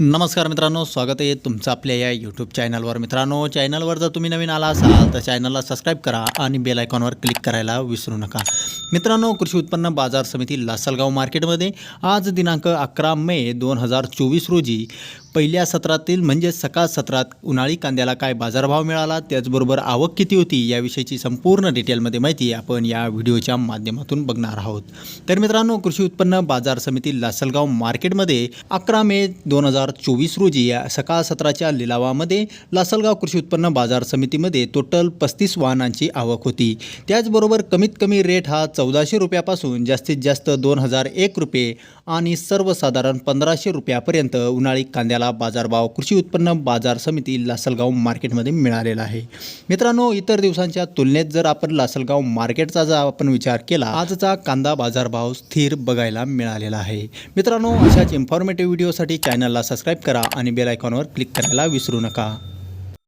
नमस्कार मित्रांनो स्वागत आहे तुमचं आपल्या या यूट्यूब चॅनलवर मित्रांनो चॅनलवर जर तुम्ही नवीन आला असाल तर चॅनलला सबस्क्राईब करा आणि बेल आयकॉनवर क्लिक करायला विसरू नका. मित्रांनो कृषी उत्पन्न बाजार समिती लासलगाव मार्केटमध्ये आज दिनांक अकरा मे दोन हजार चोवीस रोजी पहिल्या सत्रातील म्हणजे सकाळ सत्रात उन्हाळी कांद्याला काय बाजारभाव मिळाला त्याचबरोबर आवक किती होती याविषयीची संपूर्ण डिटेलमध्ये माहिती आपण या व्हिडिओच्या माध्यमातून बघणार आहोत. तर मित्रांनो कृषी उत्पन्न बाजार समिती लासलगाव मार्केटमध्ये अकरा मे दोन हजार चोवीस रोजी या सकाळ सत्राच्या लिलावामध्ये लासलगाव कृषी उत्पन्न बाजार समितीमध्ये टोटल पस्तीस वाहनांची आवक होती. त्याचबरोबर कमीत कमी रेट हा चौदाशे रुपयापासून जास्तीत जास्त दोन हजार एक रुपये आणि सर्वसाधारण पंधराशे रुपयापर्यंत उन्हाळी कांद्याला बाजारभाव कृषी उत्पन्न बाजार समिती लासलगाव मार्केटमध्ये मिळालेला आहे. मित्रांनो इतर दिवसांच्या तुलनेत जर आपण लासलगाव मार्केटचा जर आपण विचार केला आजचा कांदा बाजारभाव स्थिर बघायला मिळालेला आहे. मित्रांनो अशाच इन्फॉर्मेटिव्ह व्हिडिओसाठी चॅनलला सबस्क्राईब करा आणि बेल आयकॉनवर क्लिक करायला विसरू नका.